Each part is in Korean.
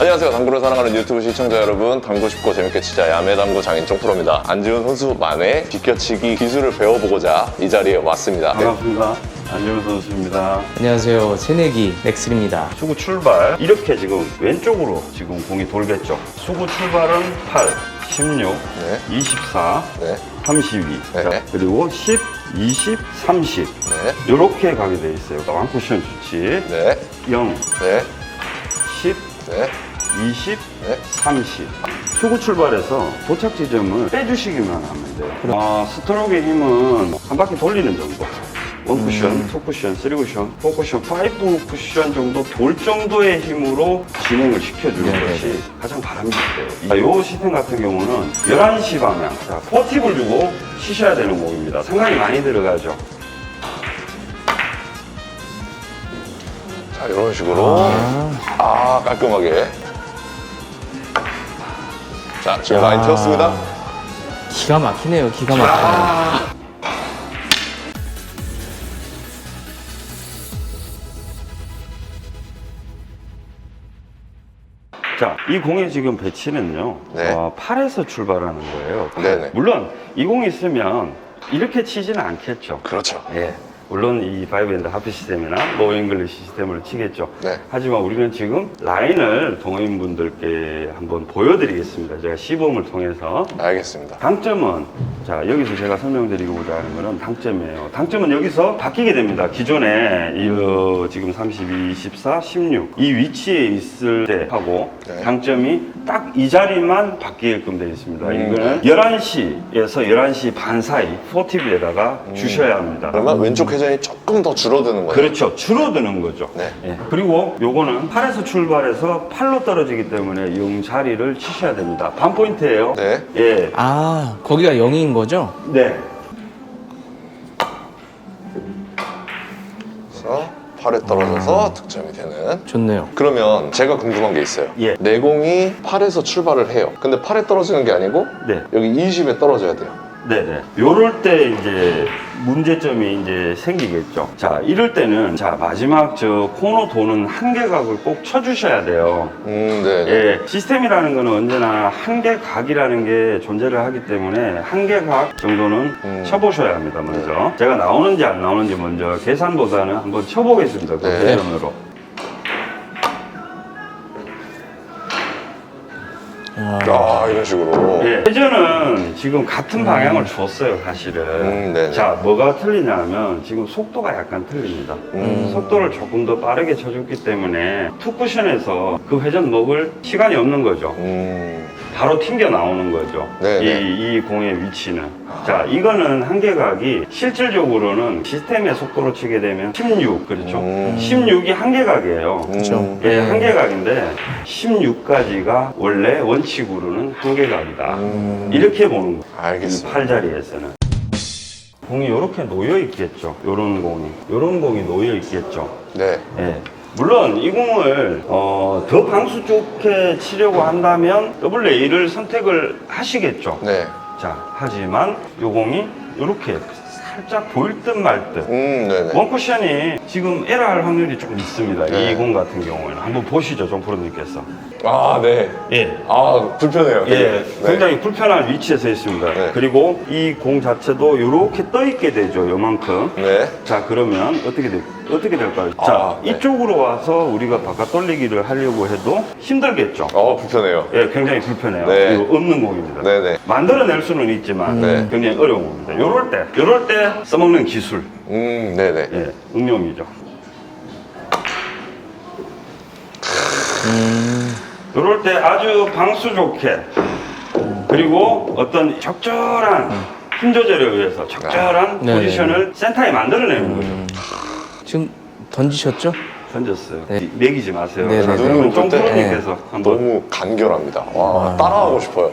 안녕하세요. 당구를 사랑하는 유튜브 시청자 여러분. 당구 쉽고 재밌게 치자 야매 당구 장인 쫑프로입니다. 안지훈 선수만의 비껴치기 기술을 배워보고자 이 자리에 왔습니다. 네. 반갑습니다. 안재훈 선수입니다. 안녕하세요. 새내기 넥슬입니다. 수구 출발 이렇게 지금 왼쪽으로 지금 공이 돌겠죠. 수구 출발은 8, 16, 네. 24, 네. 32, 네. 자, 그리고 10, 20, 30 네. 이렇게 가게 돼 있어요. 완쿠션 수치 네. 0, 네. 10, 네. 20, 네. 30. 수구 출발해서 도착 지점을 빼주시기만 하면 돼요. 아, 스트로크의 힘은 한 바퀴 돌리는 정도. 원 쿠션, 투 쿠션, 쓰리 쿠션, 포 쿠션, 파이브 쿠션 정도 돌 정도의 힘으로 진행을 시켜주는 네네네. 것이 가장 바람직해요. 이 시스템 같은 경우는 11시 방향, 자, 포팁을 주고 치셔야 되는 공입니다. 상당히 많이 들어가죠. 자, 이런 식으로. 아, 깔끔하게. 자, 지금 라인 태웠습니다. 기가 막히네요. 기가 막히네요. 자, 이 공의 지금 배치는요, 네. 어, 팔에서 출발하는 거예요. 팔. 네네. 물론 이 공이 있으면 이렇게 치지는 않겠죠. 그렇죠. 예. 물론 이 파이브핸드 하프 시스템이나 로우 잉글리시 시스템을 치겠죠. 네. 하지만 우리는 지금 라인을 동호인분들께 한번 보여드리겠습니다. 제가 시범을 통해서. 알겠습니다. 당점은 자 여기서 제가 설명드리고자 하는 거는 당점이에요. 당점은 여기서 바뀌게 됩니다. 기존에 이 어, 지금 32, 24, 16 이 위치에 있을 때 하고 네. 당점이 딱 이 자리만 바뀌게끔 되어 있습니다. 음, 이거는 11시에서 11시 반 사이 4TV에다가 주셔야 합니다. 그러면 왼쪽 회전이 조금 더 줄어드는 거예요. 그렇죠. 줄어드는 거죠. 네. 예. 그리고 요거는 팔에서 출발해서 팔로 떨어지기 때문에 용 자리를 치셔야 됩니다. 반 포인트예요. 네. 예. 아, 거기가 0인 거죠? 네. 팔에 떨어져서 득점이 되는. 좋네요. 그러면 제가 궁금한 게 있어요. 예. 내공이 팔에서 출발을 해요. 근데 팔에 떨어지는 게 아니고 네. 여기 20에 떨어져야 돼요. 네네. 요럴 때 이제 문제점이 이제 생기겠죠. 자, 이럴 때는 자, 마지막 저 코너 도는 한계 각을 꼭 쳐주셔야 돼요. 음, 네. 네. 예, 시스템이라는 거는 언제나 한계 각이라는 게 존재를 하기 때문에 한계 각 정도는 음. 쳐보셔야 합니다, 먼저. 제가 나오는지 안 나오는지 먼저 계산보다는 한번 쳐보겠습니다, 그 네. 회전으로. 아, 이런 식으로. 예, 회전은 지금 같은 방향을 줬어요, 사실은. 음, 네네. 자, 뭐가 틀리냐면 지금 속도가 약간 틀립니다. 음. 속도를 조금 더 빠르게 쳐줬기 때문에 투쿠션에서 그 회전 먹을 시간이 없는 거죠. 음, 바로 튕겨 나오는 거죠. 네네. 이, 이 공의 위치는. 자, 이거는 한계각이 실질적으로는 시스템의 속도로 치게 되면 16, 그렇죠? 음. 16이 한계각이에요. 그렇죠. 예, 한계각인데 16까지가 원래 원칙으로는 한계각이다. 음. 이렇게 보는 거예요. 알겠습니다. 이 팔자리에서는. 공이 이렇게 놓여 있겠죠. 요런 공이. 요런 공이 놓여 있겠죠. 네. 예. 물론 이 공을 어, 더 방수 좋게 치려고 한다면 WA를 선택을 하시겠죠. 네. 자, 하지만 이 공이 이렇게 살짝 보일 듯 말 듯. 음, 네네. 원쿠션이 지금 에러할 확률이 좀 있습니다. 네. 이공 같은 경우에는 한번 보시죠, 정프로님께서. 아, 네. 예. 아, 불편해요. 예, 네. 굉장히 불편한 위치에 서 있습니다. 네. 그리고 이 공 자체도 이렇게 떠 있게 되죠, 요만큼. 네. 자, 그러면 어떻게 될, 어떻게 될까요? 아, 자, 네. 이쪽으로 와서 우리가 바깥 돌리기를 하려고 해도 힘들겠죠. 어, 불편해요. 예, 굉장히 불편해요. 네. 이거 없는 공입니다. 네네. 만들어낼 수는 있지만 네. 굉장히 어려운 겁니다. 요럴 때, 요럴 때 써먹는 기술, 음, 네네. 예, 응용이죠. 요럴 때 아주 방수 좋게 그리고 어떤 적절한 힘 조절에 의해서 적절한 네네. 포지션을 센터에 만들어내는 거죠. 지금 던지셨죠? 던졌어요. 네. 매기지 마세요. 네네. 자, 그러면 눈을 볼 때? 쫑프로님께서 한번 너무 간결합니다. 와, 따라하고 싶어요.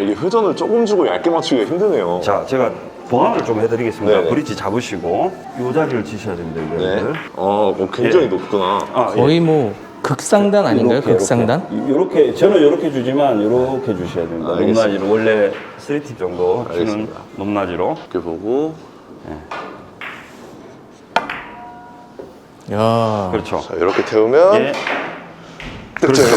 이게 회전을 조금 주고 얇게 맞추기가 힘드네요. 자, 제가 보완을 좀 해드리겠습니다. 네네. 브릿지 잡으시고 이 자리를 치셔야 됩니다. 네. 이거를. 어, 뭐 굉장히 예. 높구나. 아, 거의 뭐 극상단 아닌가요? 극상단? 요렇게. 요렇게 저는 요렇게 주지만 요렇게 주셔야 됩니다. 알겠습니다. 높낮이로 원래 3팁 정도 주는 알겠습니다. 높낮이로 이렇게 보고 야. 그렇죠. 자, 이렇게 태우면 예. 득점. 그렇죠.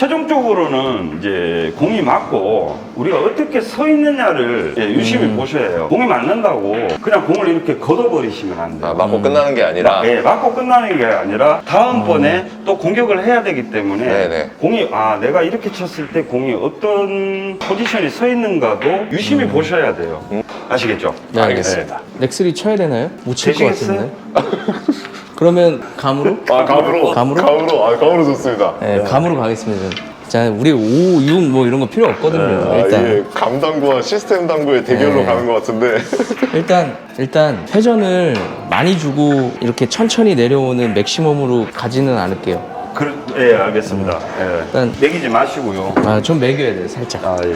최종적으로는 이제 공이 맞고 우리가 어떻게 서 있느냐를 예, 유심히 음. 보셔야 해요. 공이 맞는다고 그냥 공을 이렇게 걷어버리시면 안 돼요. 아, 맞고 끝나는 게 아니라 예, 맞고 끝나는 게 아니라 다음번에 또 공격을 해야 되기 때문에 음. 네네. 공이 아 내가 이렇게 쳤을 때 공이 어떤 포지션이 서 있는가도 유심히 보셔야 돼요. 아시겠죠? 네, 알겠습니다. 넥슬이 쳐야 되나요? 못 칠 것 되시겠어요? 같은데. 그러면 감으로? 아 감으로 감으로? 감으로 아 감으로 좋습니다. 네, 감으로 가겠습니다. 자, 우리 5, 6 뭐 이런 거 필요 없거든요. 아, 일단 이게 감 당구와 시스템 당구의 대결로 네. 가는 것 같은데 일단 일단 회전을 많이 주고 이렇게 천천히 내려오는 맥시멈으로 가지는 않을게요. 그, 예, 알겠습니다. 예. 일단- 매기지 마시고요. 아, 좀 매겨야 돼요, 살짝. 아, 예.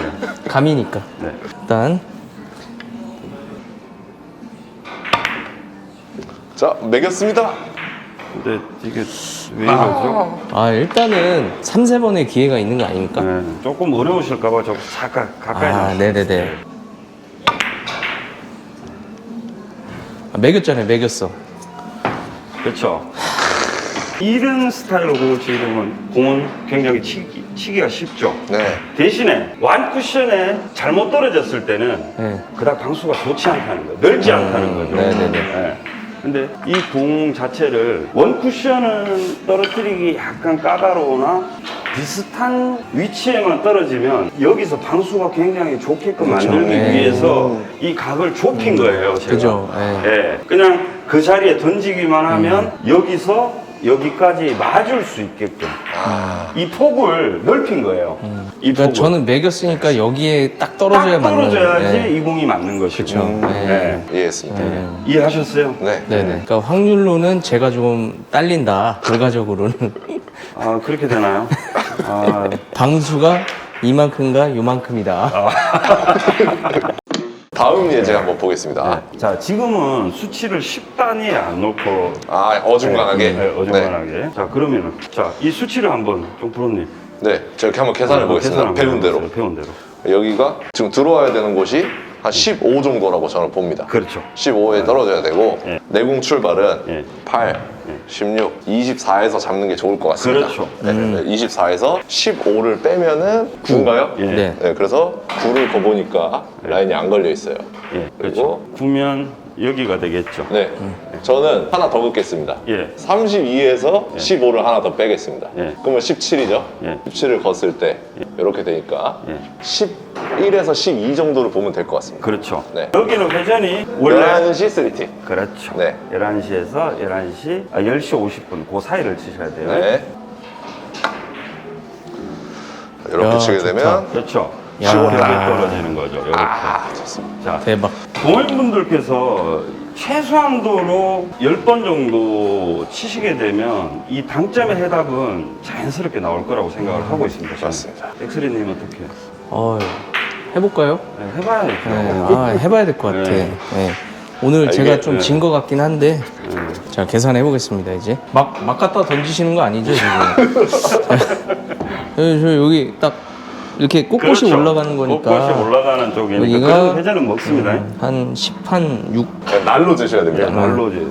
감이니까. 네. 일단 자 매겼습니다. 근데 이게 왜 이러죠? 아, 일단은 3, 세번의 기회가 있는 거 아닙니까? 네, 조금 어려우실까봐 저 잠깐 가까이 아, 나. 네네네. 아, 매겼잖아요, 매겼어. 그렇죠. 이런 스타일로 공을 치려면 공은 굉장히 치기, 치기가 쉽죠. 네. 대신에 완 쿠션에 잘못 떨어졌을 때는 네. 그닥 방수가 좋지 않다는 거예요. 넓지 않다는 거죠. 네네네. 네. 근데 이 공 자체를 원 쿠션은 떨어뜨리기 약간 까다로우나 비슷한 위치에만 떨어지면 여기서 방수가 굉장히 좋게끔 만들기 네. 위해서 이 각을 좁힌 거예요. 제가. 그죠, 네. 예. 그냥 그 자리에 던지기만 하면 여기서 여기까지 맞을 수 있게끔 이 폭을 넓힌 거예요. 이 그러니까. 저는 매겼으니까 여기에 딱 떨어져야 딱 맞는 떨어져야지 네. 이 공이 맞는 것이고. 그쵸. 음, 네. 이해했습니다. 네. 이해하셨어요? 네. 네네. 그러니까 확률로는 제가 좀 딸린다. 결과적으로는 아 그렇게 되나요? 아, 방수가 이만큼과 요만큼이다. 다음 예제 한번 보겠습니다. 자 지금은 수치를 10단위에 안 놓고 아 어중간하게. 네, 어중간하게. 자 그러면은 자이 수치를 한번 좀 프로님 네. 자, 이렇게 한번 계산해 보겠습니다. 계산 한번 배운 대로. 해보세요, 배운 대로. 여기가 지금 들어와야 되는 곳이 한 15 정도라고 저는 봅니다. 그렇죠. 15에 떨어져야 되고 예. 내공 출발은 예. 8, 16, 24에서 잡는 게 좋을 것 같습니다. 그렇죠. 네, 24에서 15를 빼면은 9인가요? 예. 네. 네, 그래서 9를 거 보니까 라인이 안 걸려 있어요. 예, 그리고 그렇죠. 구면 여기가 되겠죠. 네, 저는 하나 더 긋겠습니다. 예. 32에서 15를 하나 더 빼겠습니다. 예. 그러면 17이죠? 예. 17을 걷을 때 이렇게 되니까 예. 11에서 12 정도를 보면 될 것 같습니다. 그렇죠. 네. 여기는 회전이 원래 11시 3팀. 그렇죠. 네. 11시에서 11시, 아, 10시 50분, 그 사이를 치셔야 돼요. 네. 이렇게 야, 치게 좋다. 되면 그렇죠. 야. 이렇게 떨어지는 거죠. 이렇게. 아 좋습니다. 자, 대박. 동호인분들께서 최소한도로 10번 정도 치시게 되면 이 당점의 해답은 자연스럽게 나올 거라고 생각을 하고 있습니다. 저는. 맞습니다. 엑스리님 어떻게? 어, 해볼까요? 네, 해봐야죠. 네, 아, 해봐야 될 것 같아. 네. 네. 오늘 아, 제가 이게, 좀 네. 진 것 같긴 한데, 자 계산해 보겠습니다. 이제 막 막 갖다 던지시는 거 아니죠 지금? 저, 저 여기 딱 이렇게 꼿꼿이 그렇죠. 올라가는 거니까 꼿꼿이 올라가는 쪽이니까 여기가- 그런 회전은 먹습니다. 한 10, 한 6, 날로 드셔야 됩니다. 네, 말로 이제.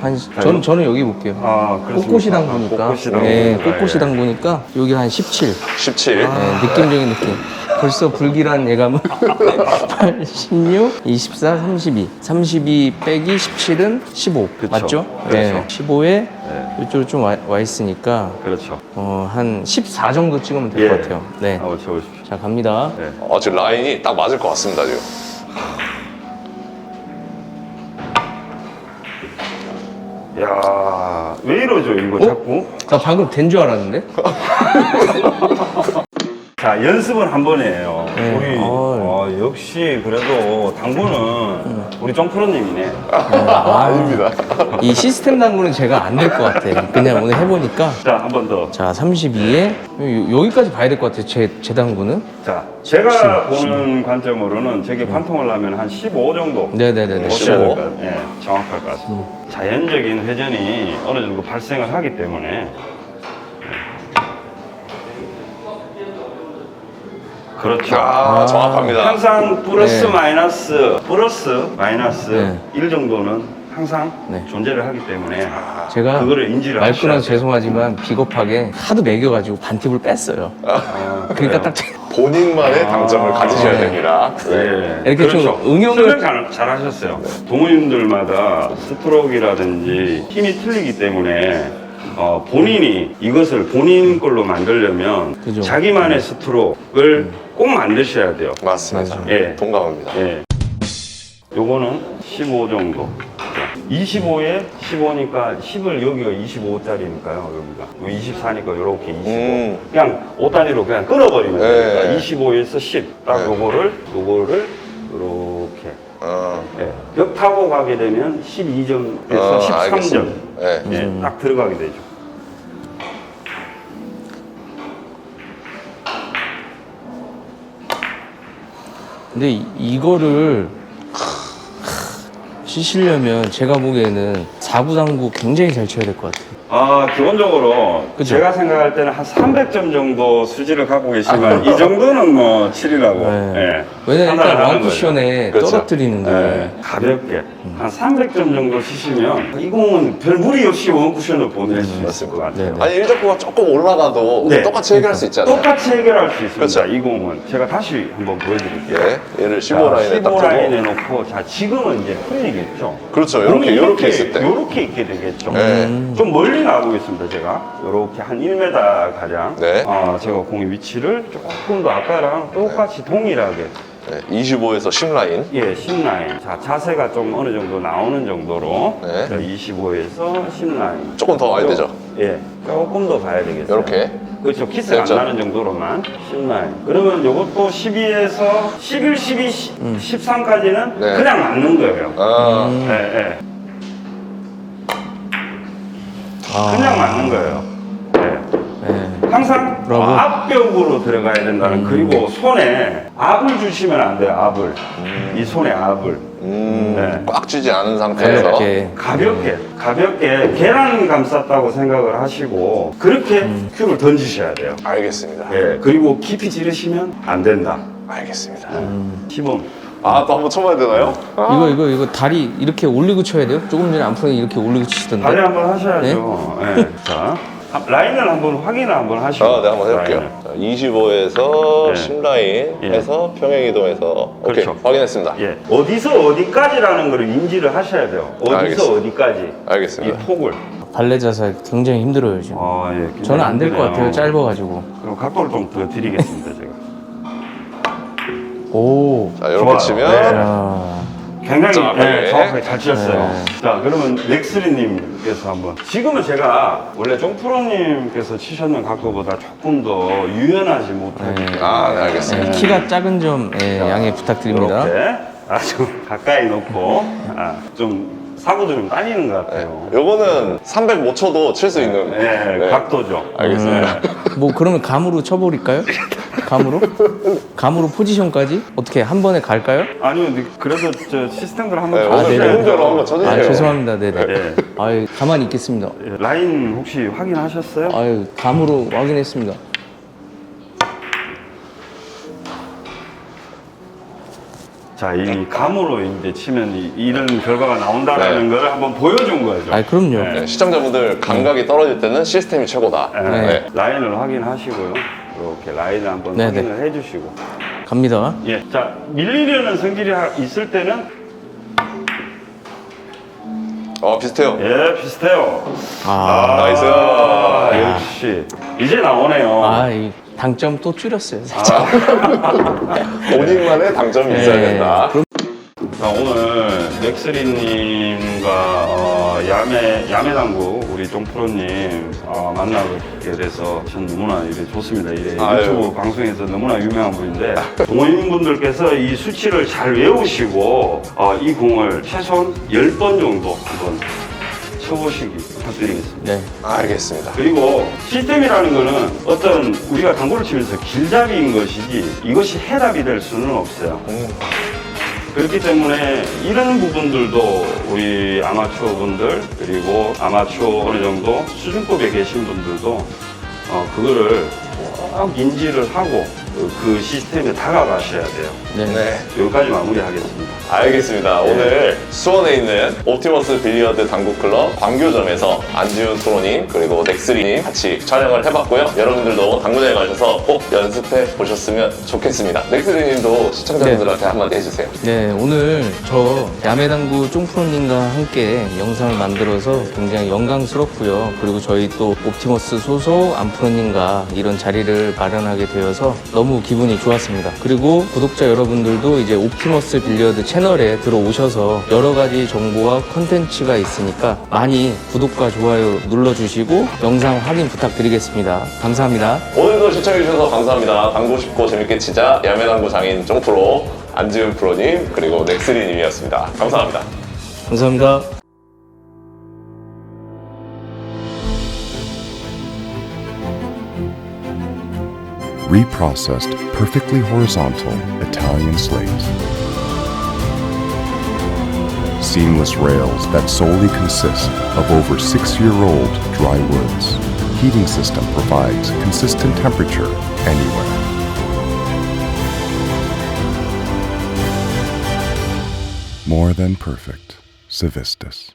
한 자, 저는 여기 볼게요. 아, 그렇습니까? 꼿꼿이 당구니까. 아, 꼿꼿이 당구. 네, 아, 예. 당구니까 여기 한 17. 17. 네, 느낌적인 느낌. 벌써 불길한 예감은 8, 16, 24, 32. 32 빼기 17은 15. 그쵸. 맞죠? 그렇죠. 네. 15에 이쪽으로 좀 와 있으니까 그렇죠. 어, 한 14 정도 찍으면 될 것 예. 같아요. 네. 한번 쳐보십시오. 자, 갑니다. 네. 아, 지금 라인이 딱 맞을 것 같습니다, 지금. 야, 왜 이러죠, 이거 어? 자꾸? 나 방금 된 줄 알았는데? 자, 연습은 한 번이에요. 네. 우리. 어, 역시, 그래도 당구는 우리 정프로님이네. 아, 아닙니다. 이 시스템 당구는 제가 안 될 것 같아. 그냥 오늘 해보니까. 자, 한 번 더. 자, 32에 여기까지 봐야 될 것 같아요. 제, 제 당구는. 자, 제가 보는 관점으로는 저게 관통을 하면 한 15 정도. 네네네네. 보셔야 15. 될것 같- 예, 정확할 것 같습니다. 자연적인 회전이 어느 정도 발생을 하기 때문에. 그렇죠. 아, 정확합니다. 항상 플러스 네. 마이너스 플러스 마이너스 네. 1 정도는 항상 네. 존재를 하기 때문에 제가 그거를 인지를 말 하셔야 끊어서 돼요. 죄송하지만 비겁하게 하도 매겨가지고 반팁을 뺐어요. 아, 그러니까? 딱 본인만의 아. 당점을 가지셔야 네. 됩니다. 네. 이렇게 좀 그렇죠. 응용을- 설명 잘, 잘 하셨어요. 동호인들마다 스트로크라든지 힘이 틀리기 때문에 어, 본인이 이것을 본인 걸로 만들려면 그죠. 자기만의 스트로크를 꼭 만드셔야 돼요. 맞습니다. 예. 동감합니다. 예. 요거는 15 정도. 25에 15니까 10을 여기가 25짜리니까요. 여기가 24니까 이렇게 25. 음. 그냥 5단위로 그냥 끊어버리면 네. 되니까 25에서 10. 딱 네. 요거를 요거를 이렇게 어, 예. 벽 타고 가게 되면 12점에서 어, 13점. 알겠습니다. 네. 예, 딱 들어가게 되죠. 근데 이- 이거를 치시려면 제가 보기에는 4구, 3구 굉장히 잘 쳐야 될 것 같아요. 아, 기본적으로 그죠? 제가 생각할 때는 한 300점 정도 수지를 갖고 계시면 이 정도는 뭐 7이라고. 네. 예. 왜냐면 일단 판단을 하는 원쿠션에 그렇죠. 떨어뜨리는 게 네, 가볍게 한 300점 정도 치시면 이 공은 별 무리 없이 원쿠션을 보낼 수 있을 것 같아요. 네, 네. 아니 일적구가 조금 올라가도 네. 똑같이 해결할 수 있잖아요. 똑같이 해결할 수 있습니다. 그렇죠. 이 공은 제가 다시 한번 보여드릴게요. 네, 얘를 15 라인에 딱 15 라인에 두고 놓고 자 지금은 이제 풀리겠죠. 그렇죠. 이렇게 이렇게 있을 때. 이렇게 있게 되겠죠. 네. 좀 멀리 나오고 있습니다. 제가 이렇게 한 1m 가량. 네. 어, 제가 공의 위치를 조금 더 아까랑 똑같이 동일하게 네, 25에서 10 라인. 예, 10 라인. 자, 자세가 좀 어느 정도 나오는 정도로 네. 25에서 10 라인. 조금 더 와야 되죠. 예, 조금 더 가야 되겠어요. 이렇게. 그렇죠. 키스가 됐죠. 안 나는 정도로만 10 라인. 그러면 이것도 12에서 11, 12, 13까지는 네. 그냥 맞는 거예요. 아, 예, 예. 아. 그냥 맞는 거예요. 예. 네. 항상 브라보. 앞벽으로 들어가야 된다는 그리고 손에 압을 주시면 안 돼요. 압을 이 손에 압을 음, 네. 꽉 쥐지 않은 상태에서. 가볍게. 가볍게 가볍게 계란 감쌌다고 생각을 하시고 그렇게 큐를 던지셔야 돼요. 알겠습니다. 예 그리고 깊이 찌르시면 안 된다. 알겠습니다. 시범 아, 또 한번 쳐봐야 되나요? 이거 이거 이거 다리 이렇게 올리고 쳐야 돼요? 조금 전에 안프로 이렇게 올리고 치시던데. 다리 한번 하셔야죠. 예. 자 한- 라인을 한번 확인을 한번 하시고. 아, 네, 한번 해볼게요. 라인을. 자, 25에서 네. 10 라인 예. 해서 평행 이동해서. 오케이, 그렇죠. 확인했습니다. 예 어디서 어디까지라는 걸 인지를 하셔야 돼요. 어디서 알겠습니다. 어디까지 이 알겠습니다. 폭을. 발레 자세 굉장히 힘들어요 지금. 아, 예. 저는 안 될것 굉장히 같아요. 짧아가지고. 그럼 각도를 좀 더 드리겠습니다 제가. 오. 자, 이렇게 좋아요. 치면. 네. 자. 굉장히 정확하게. 네, 정확하게 잘 치셨어요. 네. 자, 그러면 렉스리님께서 한번. 지금은 제가 원래 종프로님께서 치셨는 각도보다 조금 더 유연하지 못하게. 네. 아, 네, 알겠습니다. 네, 키가 작은 점 예, 양해 부탁드립니다. 이렇게 아주 가까이 놓고 아, 좀 사고도 좀 따지는 것 같아요. 요거는 300 못 쳐도 칠 수 있는. 네, 네. 각도죠. 알겠습니다. 뭐 그러면 감으로 쳐버릴까요? 감으로? 감으로 포지션까지 어떻게 한 번에 갈까요? 아니요, 근데 그래도 저 시스템들 한번 네, 좀 오늘 네네. 해주셔야죠. 배운 대로 한번 쳐주세요. 아 죄송합니다, 네네. 예. 아유 가만히 있겠습니다. 예, 라인 혹시 확인하셨어요? 아유 감으로 확인했습니다. 자, 이 감으로 이제 치면 이, 이런 결과가 나온다라는 네. 걸 한번 보여준 거죠. 아 그럼요. 네, 시청자분들 감각이 떨어질 때는 시스템이 최고다. 예, 네. 라인을 확인하시고요. 이렇게 라인을 한번 네, 확인을 해주시고. 갑니다. 예, 자 밀리려는 성질이 하- 있을 때는 어, 비슷해요. 예 비슷해요. 아, 나이스. 아, 역시 이제 나오네요. 아 이 당점 또 줄였어요. 살짝. 본인만의 당점이 있어야 네. 된다. 그럼 자, 오늘 넥스리님과 어, 야매 야매 당구 우리 쫑프로님 어, 만나게 돼서 전 너무나 이래 좋습니다. 이래 아유. 유튜브 방송에서 너무나 유명한 분인데 동호인분들께서 이 수치를 잘 외우시고 어, 이 공을 최소한 10번 정도 한번 쳐보시기 부탁드리겠습니다. 네. 알겠습니다. 그리고 시스템이라는 거는 어떤 우리가 당구를 치면서 길잡이인 것이지 이것이 해답이 될 수는 없어요. 음, 그렇기 때문에 이런 부분들도 우리 아마추어 분들 그리고 아마추어 어느 정도 수준급에 계신 분들도 어, 그거를 꼭 인지를 하고 그, 그 시스템에 다가가셔야 돼요. 네. 네. 여기까지 마무리하겠습니다. 알겠습니다. 오늘 수원에 있는 옵티머스 빌리어드 당구클럽 광교점에서 안지훈 프로님 그리고 넥스리님 같이 촬영을 해봤고요. 여러분들도 당구장에 가셔서 꼭 연습해 보셨으면 좋겠습니다. 넥스리님도 시청자분들한테 한마디 해주세요. 네, 오늘 저 야매당구 쫑프로님과 함께 영상을 만들어서 굉장히 영광스럽고요. 그리고 저희 또 옵티머스 소속 안프로님과 이런 자리를 마련하게 되어서 너무 기분이 좋았습니다. 그리고 구독자 여러분들도 이제 옵티머스 빌리어드 채널 에 들어오셔서 여러 가지 정보와 컨텐츠가 있으니까 많이 구독과 좋아요 눌러주시고 영상 확인 부탁드리겠습니다. 감사합니다. 오늘도 시청해주셔서 감사합니다. 당구 쉽고 재밌게 치자 야매당구 장인 쫑프로 안지훈 프로님 그리고 넥스리님이었습니다. 감사합니다. 감사합니다. reprocessed, perfectly horizontal Italian slate. Seamless rails that solely consist of over six year old dry woods. Heating system provides consistent temperature anywhere. More than perfect. Civistus.